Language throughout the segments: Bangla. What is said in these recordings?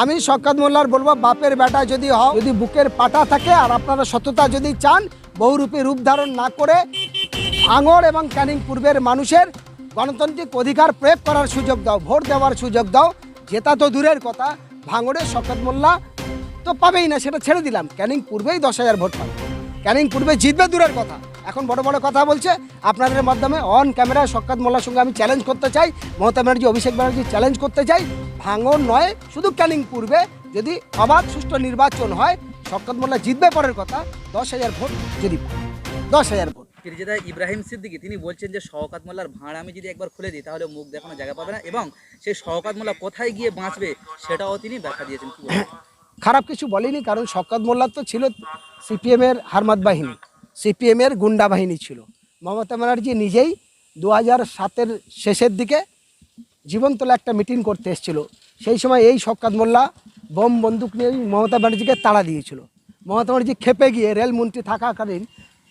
আমি শকাত মোল্লার বলব, বাপের বেটা যদি হও, যদি বুকের পাটা থাকে আর আপনারা সততা যদি চান, বহুরূপী রূপ ধারণ না করে আঙর এবং ক্যানিং পূর্বের মানুষের গণতান্ত্রিক অধিকার প্রয়োগ করার সুযোগ দাও, ভোট দেওয়ার সুযোগ দাও, যেটা তো দূরের কথা, ভাঙড়ে শকাত মোল্লা তো পাবেই না, সেটা ছেড়ে দিলাম। ক্যানিং পূর্বেই দশ হাজার ভোট পাবে। ক্যানিং পূর্বে জিতবে দূরের কথা। এখন বড় বড় কথা বলছে, আপনাদের মাধ্যমে অন ক্যামেরা শকাত মোল্লার সঙ্গে আমি চ্যালেঞ্জ করতে চাই, মমতা ব্যানার্জি, অভিষেক ব্যানার্জি চ্যালেঞ্জ করতে চাই। ভাঙন নয়, শুধু ক্যানিং পূর্বে। যদি অবাধ সুষ্ঠু নির্বাচন হয়, শকাত মোল্লা জিতবে পরের কথা, দশ হাজার ভোট যদি। দশ হাজার ভোট। ফিরজেদা ইব্রাহিম সিদ্দিকি, তিনি বলছেন যে শওকাত মোল্লার ভাঁড় আমি যদি একবার খুলে দিই, তাহলে মুখ দেখানো জায়গা পাবে না। এবং সেই শওকাত মোল্লা কোথায় গিয়ে বাঁচবে, সেটাও তিনি ব্যাখ্যা দিয়েছেন? খারাপ কিছু বলেনি, কারণ শকাত মোল্লার তো ছিল সিপিএমের হারমাত বাহিনী, সিপিএমের গুন্ডা বাহিনী ছিল। মমতা ব্যানার্জি নিজেই দু হাজার সাতের শেষের দিকে জীবনতলা একটা মিটিং করতে এসেছিল। সেই সময় এই শকাত মোল্লা বোম বন্দুক নিয়ে মমতা ব্যানার্জিকে তাড়া দিয়েছিল। মমতা ব্যানার্জি খেপে গিয়ে রেলমন্ত্রী থাকাকালীন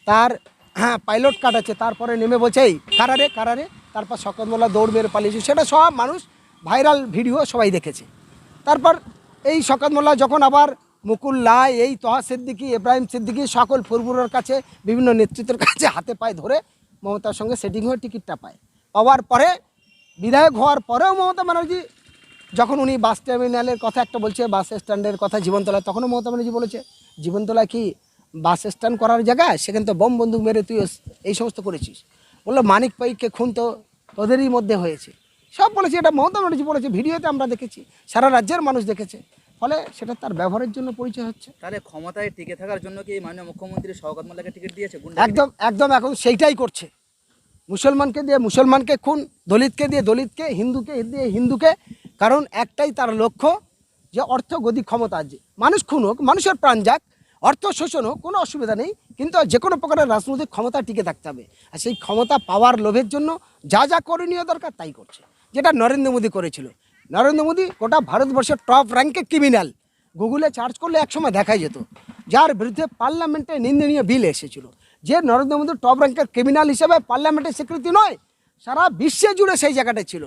তার হ্যাঁ পাইলট কাটাচ্ছে তারপরে নেমে বলছে, এই কারারে কারারে তারপর শকত মোল্লা দৌড় মেরে পালিয়েছে। সেটা সব মানুষ ভাইরাল ভিডিও সবাই দেখেছে। তারপর এই শকাত মোল্লা যখন আবার মুকুল লাই এই তহা সিদ্দিকি, ইব্রাহিম সিদ্দিকি সকল ফুরফুরের কাছে, বিভিন্ন নেতৃত্বের কাছে হাতে পায়ে ধরে মমতার সঙ্গে সেটিং হয়ে টিকিটটা পায়। পাওয়ার পরে, বিধায়ক হওয়ার পরেও মমতা ব্যানার্জি যখন উনি বাস টার্মিনালের কথা একটা বলছে, বাস স্ট্যান্ডের কথা জীবনতলায়, তখনও মমতা ব্যানার্জি বলেছে জীবনতলা কি বাস স্ট্যান্ড করার জায়গা? সেখানে তো বোম বন্দুক মেরে তুই এই সমস্ত করেছিস। বলল, মানিক পাইককে খুন তো তোদেরই মধ্যে হয়েছে। সব বলেছে এটা মমতা ব্যানার্জি বলেছে ভিডিওতে আমরা দেখেছি সারা রাজ্যের মানুষ দেখেছে। ফলে সেটা তার ব্যবহারের জন্য পরিচয় হচ্ছে। তাহলে ক্ষমতায় টিকে থাকার জন্য কি মাননীয় মুখ্যমন্ত্রী শওকাত মোল্লাকে টিকিট দিয়েছে একদম একদম এখন সেইটাই করছে। মুসলমানকে দিয়ে মুসলমানকে খুন দলিতকে দিয়ে দলিতকে হিন্দুকে দিয়ে হিন্দুকে কারণ একটাই তার লক্ষ্য যে অর্থ গদি ক্ষমতা আছে। মানুষ খুন হোক মানুষের প্রাণ যাক অর্থ শোষণ হোক কোনো অসুবিধা নেই কিন্তু যে কোনো প্রকারের রাজনৈতিক ক্ষমতা টিকে থাকতে হবে। আর সেই ক্ষমতা পাওয়ার লোভের জন্য যা যা করণীয় দরকার তাই করছে। যেটা নরেন্দ্র মোদী করেছিল। নরেন্দ্র মোদী গোটা ভারতবর্ষের টপ র্যাঙ্কের ক্রিমিনাল গুগলে সার্চ করলে একসময় দেখাই যেত। যার বিরুদ্ধে পার্লামেন্টে নিন্দনীয় বিল এসেছিল। যে নরেন্দ্র মোদী টপ র্যাঙ্কের ক্রিমিনাল হিসেবে পার্লামেন্টের স্বীকৃতি নয়, সারা বিশ্বে জুড়ে সেই জায়গাটা ছিল।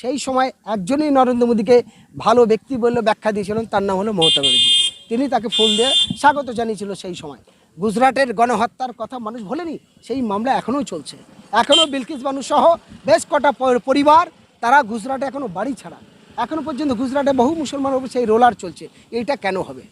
সেই সময় একজনই নরেন্দ্র মোদীকে ভালো ব্যক্তি বলে ব্যাখ্যা দিয়েছিলেন, তার নাম হলো মমতা ব্যানার্জি। তিনি তাকে ফুল দিয়ে স্বাগত জানিয়েছিল সেই সময়। গুজরাটের গণহত্যার কথা মানুষ ভোলেনি, সেই মামলা এখনও চলছে। এখনও বিলকিস বানু সহ বেশ কটা পরিবার তারা গুজরাটে এখনও বাড়ি ছাড়া। এখনও পর্যন্ত গুজরাটে বহু মুসলমানের উপর সেই রোলার চলছে। এইটা কেন হবে?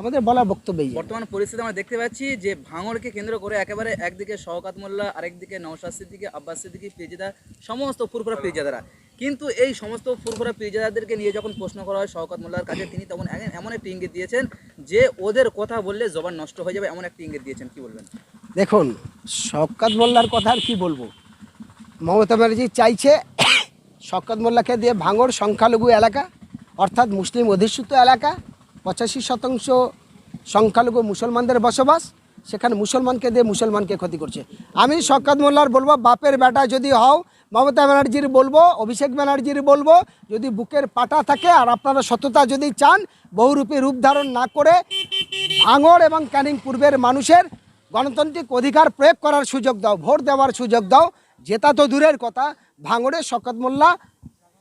আমাদের বলার বক্তব্য এই। বর্তমান পরিস্থিতি আমরা দেখতে পাচ্ছি যে ভাঙড়কে কেন্দ্র করে একেবারে একদিকে শওকাত মোল্লা আরেকদিকে নওশাদ সিদ্দিকি আব্বাস সিদ্দিকি পিরজেদা সমস্ত ফুরফুরা পিরজাদারা কিন্তু এই সমস্ত ফুরফুরা পিরজাদাদেরকে নিয়ে যখন প্রশ্ন করা হয় শওকাত মোল্লার কাছে তিনি তখন এমন একটি ইঙ্গিত দিয়েছেন যে ওদের কথা বললে জবান নষ্ট হয়ে যাবে এমন একটি ইঙ্গিত দিয়েছেন। কি বলবেন? দেখুন শওকাত মোল্লার কথা আর কি বলব? মমতা ব্যানার্জি চাইছে শওকাত মোল্লাকে দিয়ে ভাঙড় সংখ্যালঘু এলাকা, অর্থাৎ মুসলিম অধিষ্ঠিত এলাকা, পঁচাশি শতাংশ সংখ্যালঘু মুসলমানদের বসবাস, সেখানে মুসলমানকে দিয়ে মুসলমানকে ক্ষতি করছে। আমি শওকাত মোল্লার বলব, বাপের বেটা যদি হও, মমতা ব্যানার্জির বলব, অভিষেক ব্যানার্জির বলব, যদি বুকের পাটা থাকে আর আপনারা সততা যদি চান, বহুরূপী রূপ ধারণ না করে ভাঙড় এবং ক্যানিং পূর্বের মানুষের গণতান্ত্রিক অধিকার প্রয়োগ করার সুযোগ দাও, ভোট দেওয়ার সুযোগ দাও জেতা তো দূরের কথা, ভাঙড়ে শকত মোল্লা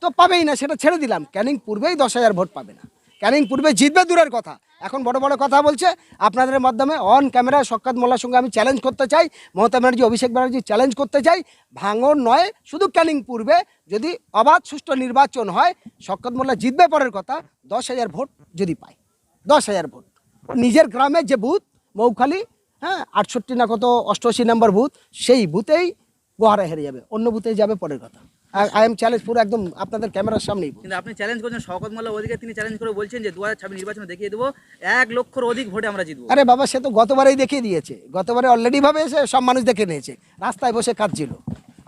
তো পাবেই না, সেটা ছেড়ে দিলাম। ক্যানিং পূর্বেই দশ হাজার ভোট পাবে না। ক্যানিং পূর্বে জিতবে দূরের কথা। এখন বড় বড় কথা বলছে, আপনাদের মাধ্যমে অন ক্যামেরায় শকাত মোল্লার সঙ্গে আমি চ্যালেঞ্জ করতে চাই, মমতা ব্যানার্জি, অভিষেক ব্যানার্জি চ্যালেঞ্জ করতে চাই। ভাঙড় নয়, শুধু ক্যানিং পূর্বে। যদি অবাধ সুষ্ঠু নির্বাচন হয় শকত মোল্লা জিতবে পরের কথা, দশ হাজার ভোট যদি পায়। দশ হাজার ভোট। নিজের গ্রামের যে বুথ, মৌখালি হ্যাঁ আটষট্টি না কত, অষ্টআশি নম্বর বুথ, সেই বুথেই গোহারা হেরে যাবে অন্য বুথে যাবে পরের কথা। আই এম চ্যালেঞ্জ পুরো একদম আপনাদের ক্যামেরার সামনেই। কিন্তু আপনি চ্যালেঞ্জ করছেন শওকত মোল্লা ওদিকে তিনি চ্যালেঞ্জ করে বলছেন যে দু হাজার নির্বাচনে দেখিয়ে দেবো এক লক্ষর অধিক ভোটে আমরা জিতবো। আরে বাবা সে তো গতবারেই দেখিয়ে দিয়েছে। গতবারে অলরেডি ভাবে এসে সব মানুষ দেখে নিয়েছে। রাস্তায় বসে কাঁদছিল।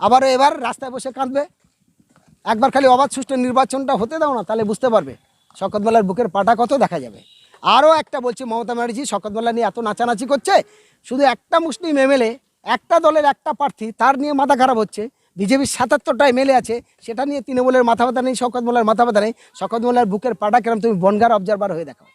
আবারও এবার রাস্তায় বসে কাঁদবে? একবার খালি অবাধ সুষ্ঠু নির্বাচনটা হতে দাও না তাহলে বুঝতে পারবে। শকতমালার বুকের পাটা কত দেখা যাবে। আরও একটা বলছি মমতা ব্যানার্জি শকতমালা নিয়ে এত নাচানাচি করছে শুধু একটা মুসলিম এমএলএ একটা দলের একটা প্রার্থী তার নিয়ে মাথা খারাপ হচ্ছে। বিজেপির সাতাত্তরটা এমএলএ আছে সেটা নিয়ে তৃণমূলের মাথা ব্যথা নেই শকত মোল্লার মাথা ব্যথা নেই। শকত মোল্লার বুকের পাটা কেরম তুমি বনগার অবজারভার হয়ে দেখাও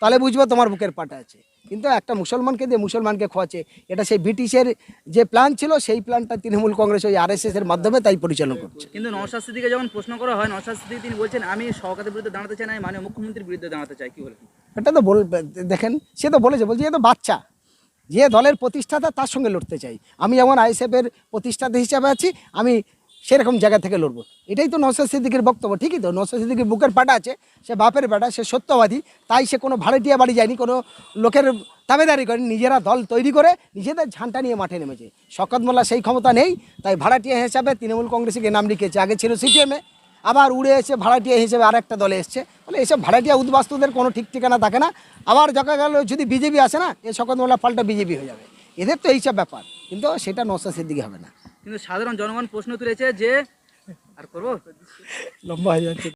তাহলে বুঝব তোমার বুকের পাটা আছে। কিন্তু একটা মুসলমানকে দিয়ে মুসলমানকে খোয়াচ্ছে এটা সেই ব্রিটিশের যে প্ল্যান ছিল সেই প্ল্যানটা তৃণমূল কংগ্রেস ওই আরএসএস এর মাধ্যমে তাই পরিচালনা করছে। কিন্তু নওশাদ সিদ্দিকে যখন প্রশ্ন করা হয় নওশাদ সিদ্দিক তিনি বলছেন আমি সহকাতের বিরুদ্ধে দাঁড়াতে চাই না মাননীয় মুখ্যমন্ত্রীর বিরুদ্ধে দাঁড়াতে চাই। কি বলে? এটা তো বল দেখেন সে তো বলেছে বলছে এ তো বাচ্চা। যে দলের প্রতিষ্ঠাতা তার সঙ্গে লড়তে চাই। আমি যেমন আইএসএফের প্রতিষ্ঠাতা হিসাবে আছি, আমি সেরকম জায়গা থেকে লড়বো। এটাই তো নসর সিদ্দিকের বক্তব্য, ঠিকই তো নসর সিদ্দিকের বুকের পাটা আছে, সে বাপের পাটা, সে সত্যবাদী, তাই সে কোনো ভাড়াটিয়া বাড়ি যায়নি, কোনো লোকের তাবেদারি করেনি, নিজেরা দল তৈরি করে নিজেদের ঝান্টা নিয়ে মাঠে নেমেছে। শকত মোল্লা সেই ক্ষমতা নেই, তাই ভাড়াটিয়া হিসাবে তৃণমূল কংগ্রেসকে নাম লিখেছে, আগে ছিল সিপিএমে আবার উড়ে এসে ভাড়াটিয়া হিসেবে আর একটা দলে এসছে। বলে এসব ভাড়াটিয়া উদ্বাস্তুদের কোনো ঠিক ঠিকানা থাকে না। আবার যখন গেল যদি বিজেপি আসে না এ মোল্লা পাল্টা বিজেপি হয়ে যাবে। এদের তো এইসব ব্যাপার। কিন্তু সেটা নসাসের দিকে হবে না। কিন্তু সাধারণ জনগণ প্রশ্ন তুলেছে যে আর করব? লম্বা হয়ে যাচ্ছে।